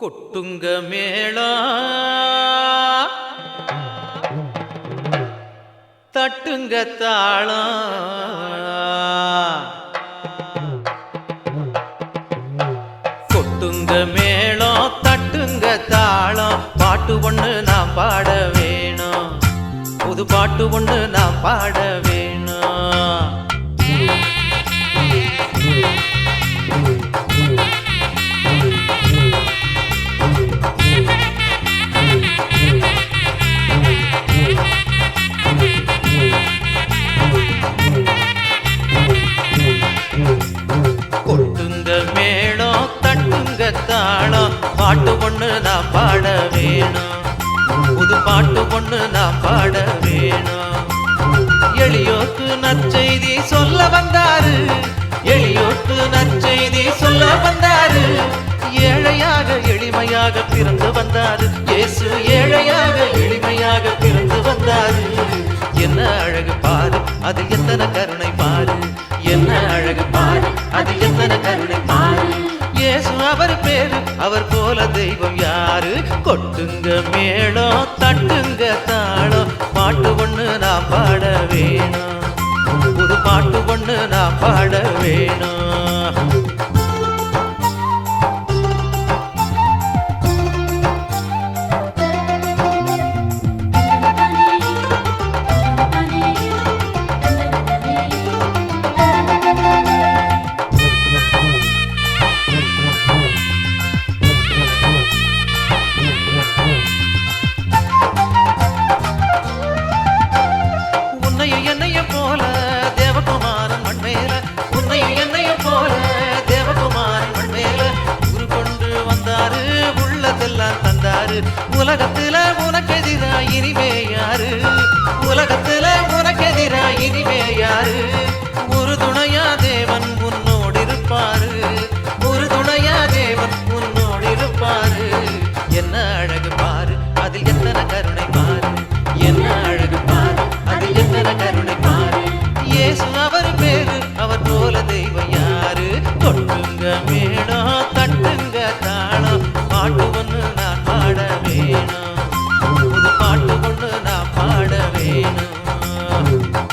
கொட்டுங்க மேளா. தட்டுங்க தாளம் கொட்டுங்க மேளம் தட்டுங்க தாளம் பாட்டு ஒண்ணு நான் பாட வேணும். புது பாட்டு ஒண்ணு நான் பாட வேணும். பாட்டு நான் பாட வேணும். எளியோக்கு நற்செய்தி சொல்ல வந்தாரு. எளியோக்கு நற்செய்தி சொல்ல வந்தாரு. ஏழையாக எளிமையாக பிறந்து வந்தாரு. இயேசு ஏழையாக எளிமையாக பிறந்து வந்தாரு. என்ன அழகு பாரு அது எத்தனை கருணை பாரு. என்ன அழகு பாரு அது எத்தனை கருணை பாரு. இயேசு அவர் பேரு அவர் போல தெய்வம் யாரு? கொட்டுங்க மேளம் தட்டு பாட்டு நான் பாட வேணும். கருணை